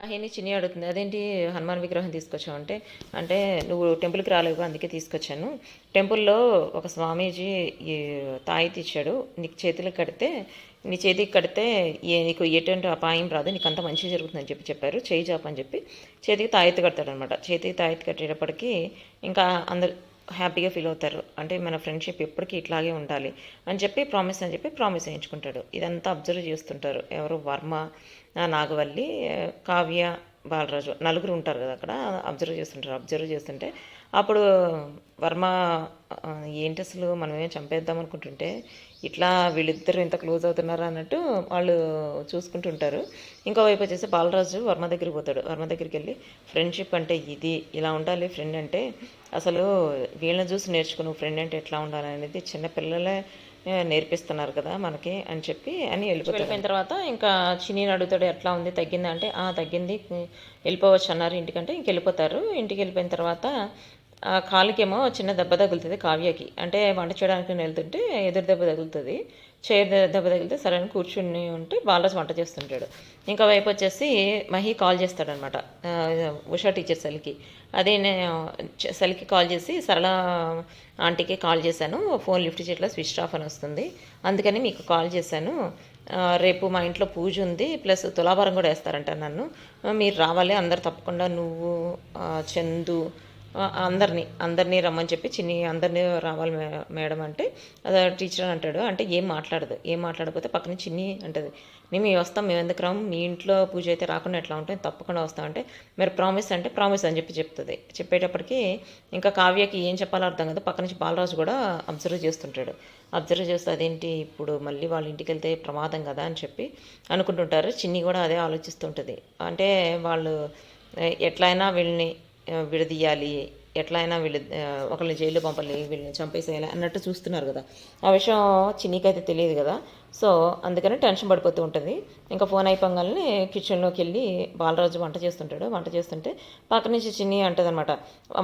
అహిని చిన్ని అడుగుతుంది. అదేంటి హనుమాన్ విగ్రహం తీసుకొచ్చావు? అంటే అంటే నువ్వు టెంపుల్కి రాలేవు అందుకే తీసుకొచ్చాను. టెంపుల్లో ఒక స్వామీజీ ఈ తాయితీ ఇచ్చాడు నీకు చేతులకు కడితే నీ చేతికి కడితే ఏ నీకు ఎటువంటి అపాయం రాదు నీకు అంత మంచి జరుగుతుందని చెప్పి చెప్పారు. చేయి చాపని చెప్పి చేతికి తాయితీ కడతాడనమాట. చేతికి తాయితీ కట్టేటప్పటికి ఇంకా అందరు హ్యాపీగా ఫీల్ అవుతారు. అంటే మన ఫ్రెండ్షిప్ ఎప్పటికీ ఇట్లాగే ఉండాలి. అని చెప్పి ప్రామిస్ అని చెప్పి ప్రామిస్ వేయించుకుంటాడు ఇదంతా అబ్జర్వ్ చేస్తుంటారు. ఎవరు వర్మ నాగవల్లి కావ్య బాలరాజు నలుగురు ఉంటారు కదా అక్కడ అబ్జర్వ్ చేస్తుంటారు. అబ్జర్వ్ చేస్తుంటే అప్పుడు వర్మ ఏంటి అసలు మనమే చంపేద్దాం అనుకుంటుంటే ఇట్లా వీళ్ళిద్దరూ ఇంత క్లోజ్ అవుతున్నారా అన్నట్టు వాళ్ళు చూసుకుంటుంటారు ఇంకో వైపు వచ్చేసి బాలరాజు వర్మ దగ్గరికి పోతాడు. వర్మ దగ్గరికి వెళ్ళి ఫ్రెండ్షిప్ అంటే ఇది ఇలా ఉండాలి. ఫ్రెండ్ అంటే అసలు వీళ్ళని చూసి నేర్చుకుని ఫ్రెండ్ అంటే ఎట్లా ఉండాలి? అనేది చిన్నపిల్లలే నేర్పిస్తున్నారు కదా మనకి అని చెప్పి అని వెళ్ళిపోతాడు వెళ్ళిపోయిన తర్వాత ఇంకా చిన్నీని అడుగుతాడు ఎట్లా ఉంది? తగ్గిందా? అంటే ఆ తగ్గింది. వెళ్ళిపోవచ్చు అన్నారు. ఇంటికంటే ఇంక వెళ్ళిపోతారు ఇంటికి వెళ్ళిపోయిన తర్వాత ఆ కాలుకేమో చిన్న దెబ్బ తగులుతుంది కావ్యకి. అంటే వంట చేయడానికి వెళ్తుంటే ఎదురు దెబ్బ తగులుతుంది చైర్ దెబ్బ తగిలితే సరే అని కూర్చుని ఉంటే బాలరాజు వంట చేస్తుంటాడు. ఇంకా వైపు వచ్చేసి మహి కాల్ చేస్తాడనమాట. ఉషా టీచర్ సెల్కి. అదే నేను సెల్కి కాల్ చేసి సరళ ఆంటీకి కాల్ చేశాను. ఫోన్ లిఫ్ట్ చేయట్లా స్విచ్ ఆఫ్ అని వస్తుంది. అందుకని మీకు కాల్ చేశాను. రేపు మా ఇంట్లో పూజ ఉంది. ప్లస్ తులాభారం కూడా వేస్తారంట నన్ను. మీరు రావాలి అందరు తప్పకుండా నువ్వు చందు అందరినీ అందరినీ రమ్మని చెప్పి చిన్ని అందరినీ రావాలి మేడం అంటే అదే టీచర్ అని అంటాడు. అంటే ఏం మాట్లాడదు ఏం మాట్లాడకపోతే పక్కన చిన్ని అంటది. మేము వస్తాం మేము ఎందుకు రాము? మీ ఇంట్లో పూజ అయితే రాకుండా ఎట్లా ఉంటుంది? తప్పకుండా వస్తాం అంటే మీరు ప్రామిస్ అంటే ప్రామిస్ అని చెప్పి చెప్తుంది. చెప్పేటప్పటికి ఇంకా కావ్యకి ఏం చెప్పాలో అర్థం కదా. పక్క నుంచి బాలరాజు కూడా అబ్జర్వ్ చేస్తుంటాడు. అబ్జర్వ్ చేస్తే అదేంటి? ఇప్పుడు మళ్ళీ వాళ్ళ ఇంటికి వెళ్తే ప్రమాదం కదా అని చెప్పి అనుకుంటుంటారు. చిన్ని కూడా అదే ఆలోచిస్తుంటుంది. అంటే వాళ్ళు ఎట్లయినా వీళ్ళని ఆ, విడదీయాలి ఎట్లయినా వీళ్ళు ఒకళ్ళని జైల్లో పంపాలి వీళ్ళని చంపేసేయాలి అన్నట్టు చూస్తున్నారు కదా. ఆ విషయం చిన్నీకైతే తెలియదు కదా. సో అందుకని టెన్షన్ పడిపోతూ ఉంటుంది. ఇంకా ఫోన్ అయిపోగానే కిచెన్లోకి వెళ్ళి బాలరాజు వంట చేస్తుంటాడు. వంట చేస్తుంటే పక్క నుంచి చిన్ని అంటదనమాట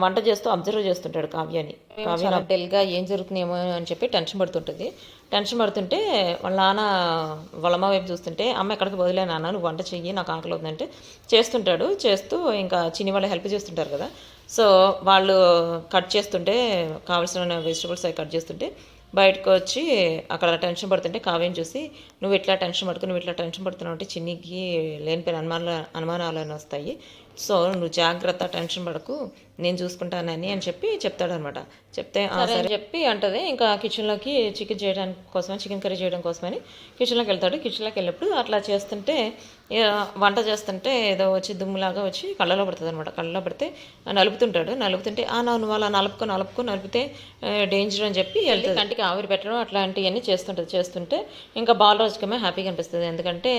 వంట చేస్తూ అబ్జర్వ్ చేస్తుంటాడు కావ్యాని. కావ్య డెల్గా ఏం జరుగుతుందేమో అని చెప్పి టెన్షన్ పడుతుంటుంది. టెన్షన్ పడుతుంటే వాళ్ళ నాన్న వాళ్ళ అమ్మ వైపు చూస్తుంటే అమ్మ ఎక్కడికి వదిలే నాన్న నువ్వు వంట చెయ్యి నాకు ఆకలి అవుతుందంటే చేస్తుంటాడు. చేస్తూ ఇంకా చిన్ని వాళ్ళు హెల్ప్ చేస్తుంటారు కదా. సో వాళ్ళు కట్ చేస్తుంటే కావాల్సిన వెజిటబుల్స్ అవి కట్ చేస్తుంటే బయటకు వచ్చి అక్కడ టెన్షన్ పడుతుంటే కావ్యం చూసి నువ్వు ఇట్లా టెన్షన్ పడుకుని నువ్వు ఇట్లా టెన్షన్ పడుతున్నావు అంటే చిన్నికి లేనిపోయిన అనుమానాలు అనుమానాలు అని వస్తాయి. సో నువ్వు జాగ్రత్త టెన్షన్ పడకు నేను చూసుకుంటానని అని చెప్పి చెప్తాడనమాట. చెప్తే "ఆ, సరే అని చెప్పి అంటది ఇంకా కిచెన్లోకి చికెన్ చేయడానికి కోసమని చికెన్ కర్రీ చేయడం కోసమని కిచెన్లోకి వెళ్తాడు. కిచెన్లోకి వెళ్ళినప్పుడు అట్లా చేస్తుంటే వంట చేస్తుంటే ఏదో వచ్చి దుమ్ములాగా వచ్చి కళ్ళలో పడుతుంది అనమాట కళ్ళలో పడితే నలుపుతుంటాడు. నలుపుతుంటే ఆ నా నువ్వు అలా నలుపుకో నలుపుకో నలిపితే డేంజర్ అని చెప్పి వెళ్తే కంటికి ఆవిరి పెట్టడం అట్లాంటివన్నీ చేస్తుంటుంది. చేస్తుంటే ఇంకా బాలరాజుకేమో హ్యాపీగా అనిపిస్తుంది. ఎందుకంటే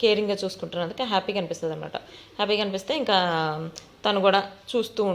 కేరింగ్గా చూసుకుంటున్నందుకే హ్యాపీగా అనిపిస్తుంది అనమాట హ్యాపీగా అనిపిస్తే ఇంకా తను కూడా చూస్తూ ఉండు.